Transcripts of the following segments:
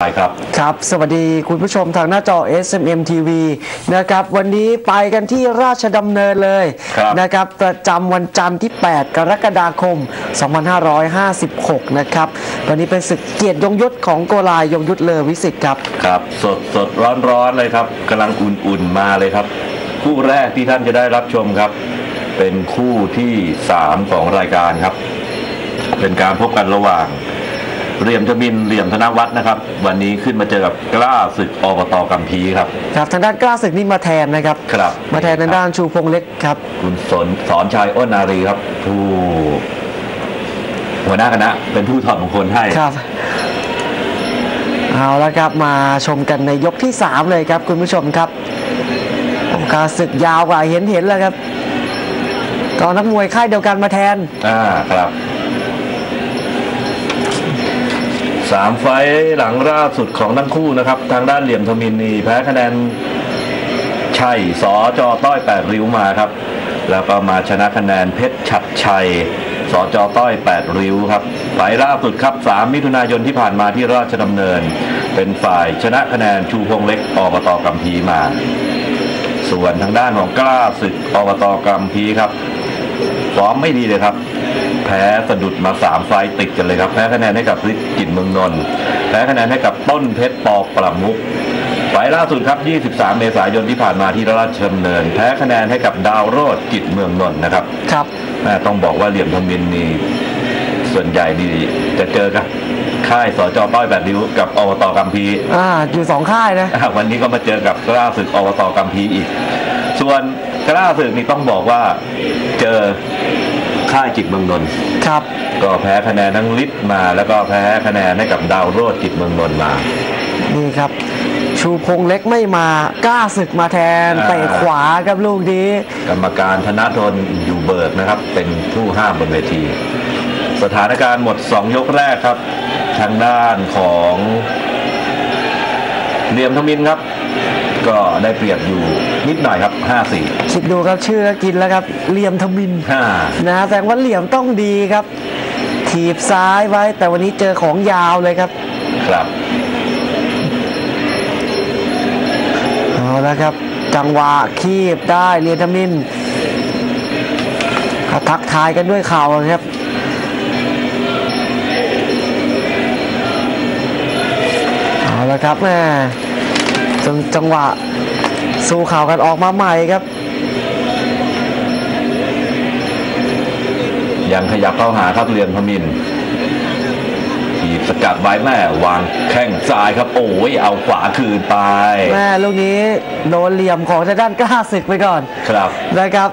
ไปครับครับ สวัสดีคุณผู้ชมทางหน้าจอ SMM TV นะครับ วันนี้ไปกันที่ราชดำเนินเลยครับนะครับ ประจำวันจันทร์ที่ 8 กรกฎาคม 2556 นะครับ วันนี้เป็นศึกเกียรติยงยุทธของโกลายยงยุทธเลอวิสิตครับ ครับ สดสดร้อนร้อนๆเลยครับกำลังอุ่นๆมาเลยครับ คู่แรกที่ท่านจะได้รับชมครับ เป็นคู่ที่ 3 ของรายการครับ เป็นการพบกันระหว่าง เหลี่ยมทมินเหลี่ยมธนวัฒน์นะครับ วันนี้ขึ้นมาเจอกับกล้าศึกอบตกัมพีครับ ครับทางด้านกล้าศึกนี่มาแทนนะครับ ครับมาแทนทางด้านชูพงษ์เล็กครับ คุณสนสอนชัยอ้นนารีครับ ผู้หัวหน้าคณะเป็นผู้ถอดมงคลให้ครับเอาละครับมาชมกันในยกที่ 3 เลยครับคุณผู้ชมครับโอกาสศึกยาวกว่าเห็นเห็นแล้วครับก็นักมวยค่ายเดียวกันมาแทนอ่าครับ สามไฟหลังล่าสุดของทั้งคู่นะครับ ทางด้านเหลี่ยมทมินนี่แพ้คะแนนชัยสอจอต้อยแปดริ้วมาครับ แล้วก็มาชนะคะแนนเพชรฉัดชัยสอจอต้อยแปดริ้วครับไฟล์ล่าสุดครับสามมิถุนายนที่ผ่านมาที่ราชดำเนิน เป็นฝ่ายชนะคะแนนชูพงเล็กอบตกัมพีมา ส่วนทางด้านของกล้าศึกอบตกัมพีครับฟอร์มไม่ดีเลยครับ พ้สะดุดมาสามไฟต์ติดกันเลยครับแพ้คะแนนให้กับฤทธิ์กิจเมืองนนท์แพ้คะแนนให้กับต้นเพชรปอประมุกไฟล์ล่าสุดครับ 23 เมษายนที่ผ่านมาที่ราชดำเนิน แพ้คะแนนให้กับดาวโรดกิจเมืองนนท์นะครับครับแม่ต้องบอกว่าเหลี่ยมทมินนี่ส่วนใหญ่นี่จะเจอกับค่ายสจต้อยแบบริ้วกับอบตกัมพีอ่าอยู่สองค่ายนะอะวันนี้ก็มาเจอกับกล้าศึกอบตกัมพีอีก ส่วนกล้าศึกนี่ต้องบอกว่าเจอ ค่ายจิตเมืองนนท์ครับ ก็แพ้คะแนนทั้งลิศมา แล้วก็แพ้คะแนนให้กับดาวโรดจิตเมืองนนท์มา นี่ครับ ชูพงษ์เล็กไม่มากล้าศึกมาแทนอ่า เตะขวากับลูกนี้ กรรมการธนทนอยู่เบิกนะครับ เป็นผู้ห้ามบนเวที สถานการณ์หมด 2 ยกแรกครับ ทางด้านของเหลี่ยมทมินครับ ก็ได้เปรียบอยู่นิดหน่อยครับ 5-4 คิดดูครับชื่อก็กินแล้วครับเหลี่ยมทมิน5นะแสดงว่าเหลี่ยมต้องดีครับ ถีบซ้ายไว้ แต่วันนี้เจอของยาวเลยครับครับเอาละครับ จังหวะคีบได้เรียนทมินก็ทักทายกันด้วยเข่าครับเอาละครับแม่ จงจังหวะสู้เข่ากันออกมาใหม่ครับ ยังขยับเข้าหาครับเหลี่ยมทมินถีบสกัดไว้แม่วางแข้งซ้ายครับ โอ้ยเอาขวาคืนไป แม่ลูกนี้โดนเหลี่ยมของทางด้านกล้าศึกไปก่อนครับนะครับ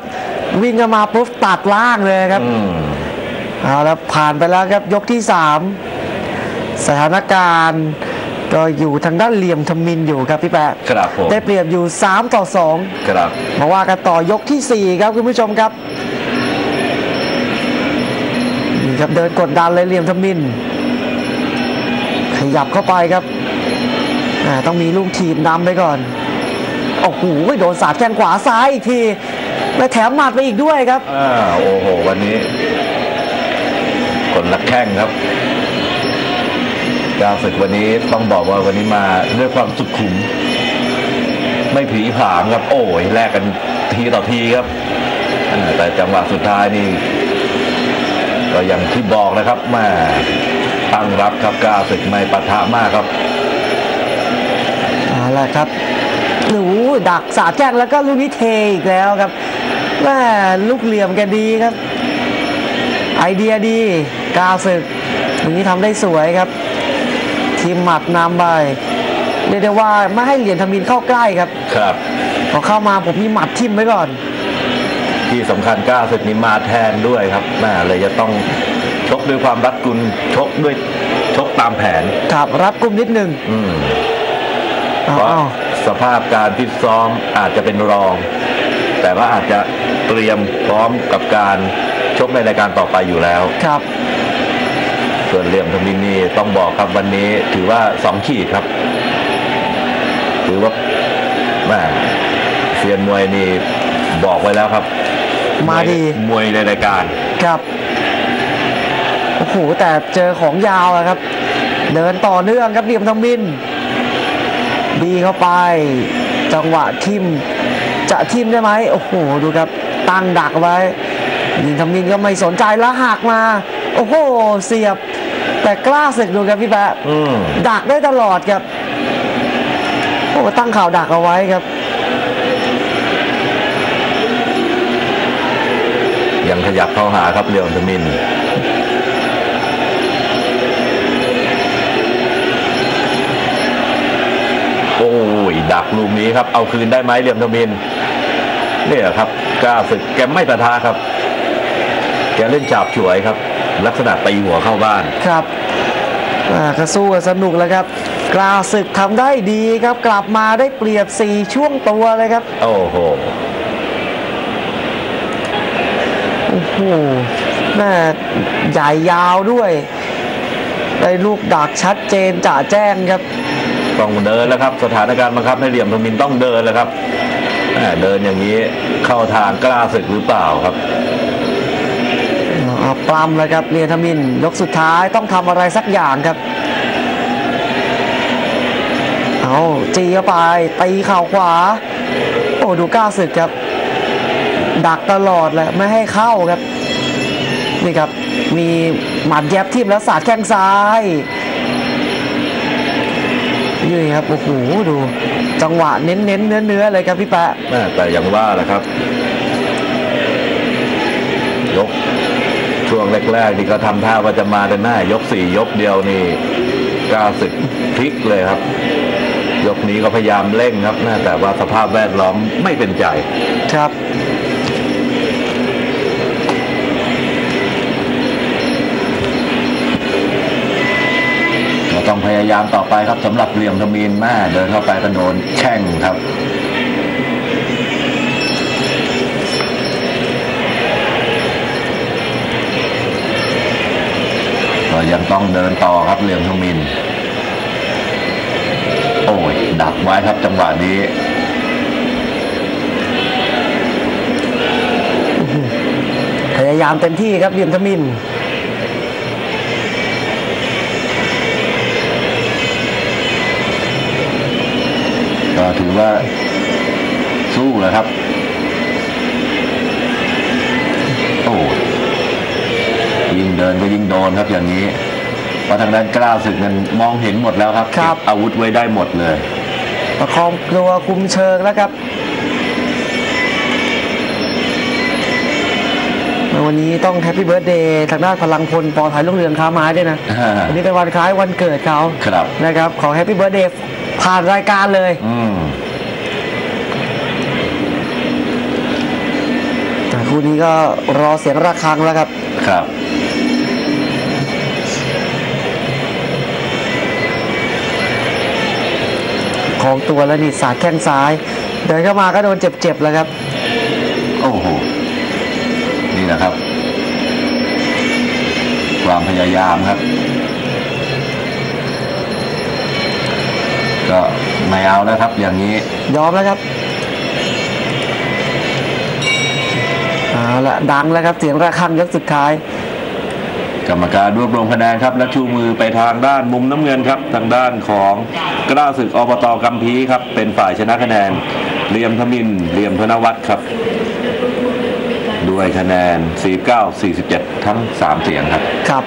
วิ่งกันมาปุ๊บตัดล่างเลยครับอืมเอาแล้วผ่านไปแล้วครับยกที่สามสถานการณ์ ก็อยู่ทางด้านเหลี่ยมทมินอยู่ครับพี่แปะครับผมได้เปรียบอยู่ 3 ต่อครับ2มาว่ากันต่อยกทีสี่ 4 ครับคุณผู้ชมครับนี่ครับเดินกดดันเลยเหลี่ยมทมิน ขยับเข้าไปครับอ่าต้องมีลูกทีมนำไปก่อนโอ้โหโดนสาดแข้งขวาซ้ายอีกทีและแถมหมัดไปอีกด้วยครับอ่าโอ้โหวันนี้คนละแข้งครับ กาวศึกวันนี้ต้องบอกว่าวันนี้มาด้วยความสุขุม ไม่ผีผามครับ โอ้ยแลกกันทีต่อทีครับแต่จังหวะสุดท้ายนี่ก็อย่างที่บอกนะครับแมาตั้งรับครับกาศึกไม่ปะทะมากครับเอาละครับหนูดักสาแจ้งแล้วก็ลูกนี้เทอีกแล้วครับแม่ลูกเหลี่ยมแกดีครับ ไอเดียดี กาศึกอย่างนี้ทำได้สวยครับ ทีมหมัดนำไปเรียกได้ว่าไม่ให้เหรียญทมินเข้าใกล้ครับ ครับ พอเข้ามาผมมีหมัดทิมไว้ก่อน ที่สำคัญกล้าศึกนี้มาแทนด้วยครับแม่เลยจะต้องชกด้วยความรัดกุมชกด้วยชกตามแผนครับรัดกุมนิดนึงอืมเอาเพราะเอาสภาพการฟิตซ้อมอาจจะเป็นรอง แต่ว่าอาจจะเตรียมพร้อมกับการชกในรายการต่อไปอยู่แล้วครับ ส่วนเหลี่ยมทมินนี่ต้องบอกครับวันนี้ถือว่าสองขีดครับ ถือว่าแม่เซียนมวยนี่บอกไว้แล้วครับ มาดีมวยในรายการครับโอ้โหแต่เจอของยาวอะครับ เดินต่อเนื่องครับเหลี่ยมทมินบีเข้าไป จังหวะทิมจะทิมได้ไหมโอ้โหดูครับตั้งดักไว้ยิงทมินก็ไม่สนใจแล้วหักมา โอ้โห เสียบ แต่กล้าศึกดูครับพี่แปะอืมดักได้ตลอดครับโอ้ตั้งข่าวดักเอาไว้ครับ ยังขยับเข้าหาครับเรียวทมินโอ้ยดักลูกนี้ครับ เอาคืนได้ไหมเหลี่ยมทมินเนี่ยครับกล้าศึกแกไม่ปะทะครับ แกเล่นจับฉวยครับ ลักษณะตีหัวเข้าบ้านครับอ่า ก็สู้กันสนุกแล้วครับกล้าศึกทำได้ดีครับ กลับมาได้เปรียบ 4 ช่วงตัวเลยครับ โอ้โหโอ้โหแม่ใหญ่ยาวด้วย ได้ลูกดักชัดเจนจ่าแจ้งครับ ต้องเดินแล้วครับ สถานการณ์บังคับให้เหลี่ยมทมินต้องเดินแล้วครับแหม่เดินอย่างนี้เข้าทางกล้าศึกหรือเปล่าครับเอา ปล้ำแล้วครับเรียนทมินยกสุดท้ายต้องทำอะไรสักอย่างครับเอาจีเข้าไปตีเข่าขวา โอ้ดูกล้าศึกครับ ดักตลอดแหละไม่ให้เข้าครับ นี่ครับ มีหมัดแยบทิ่มแล้วสาดแข้งซ้ายนี่ครับโอ้โหดู จังหวะเน้นเน้นเนื้อเนื้อๆเลยครับพี่แปะแม่แต่อย่างว่าแหละครับยก ช่วงแรกๆนี่ก็ทำท่าว่าจะมาแต่หน้ายกสี่ยกเดียวนี่กล้าศึกพลิกเลยครับ ยกนี้ก็พยายามเร่งครับน่าแต่ว่าสภาพแวดล้อมไม่เป็นใจ ครับก็ต้องพยายามต่อไปครับสำหรับเหลี่ยมทมีนแม่เดินเข้าไปก็โดนแข้งครับ ก็ยังต้องเดินต่อครับเหลี่ยมทมิน โอ้ย ดักไว้ครับจังหวะนี้พยายามเต็มที่ครับเรียมทมินก็ถือว่าสู้เลยครับ เดินก็ยิ่งโดนครับอย่างนี้เพราะทางด้านกล้าศึกนั้นมองเห็นหมดแล้วครับครับ เก็อาวุธไว้ได้หมดเลย ประคองตัวคุมเชิงแล้วครับวันนี้ต้องแฮปปี้เบิร์ดเดย์ทางด้านพลังพลปอถ่ายลูกเรืองค้าไม้ด้วยนะอ่า วันนี้เป็นวันคล้ายวันเกิดเขาครับ นะครับขอแฮปปี้เบิร์ดเดย์ผ่านรายการเลย อืม แต่คู่นี้ก็รอเสียงระฆังแล้วครับ ครับ ของตัวแล้วนี่สาดแข้งซ้าย เดินเข้ามาก็โดนเจ็บๆแล้วครับ โอ้โห นี่แหละครับ ความพยายามครับ ก็ไม่เอาแล้วครับ อย่างนี้ ยอมแล้วครับเอาละดังแล้วครับ เสียงระฆังยกสุดท้าย กรรมการรวบรวมคะแนนครับและชูมือไปทางด้านมุมน้ำเงินครับ ทางด้านของกล้าศึกอบตกัมพีครับ เป็นฝ่ายชนะคะแนนเรียมทมินเรียมธนวัฒน์ครับ ด้วยคะแนน 49 47 ทั้ง 3 เสียงครับครับ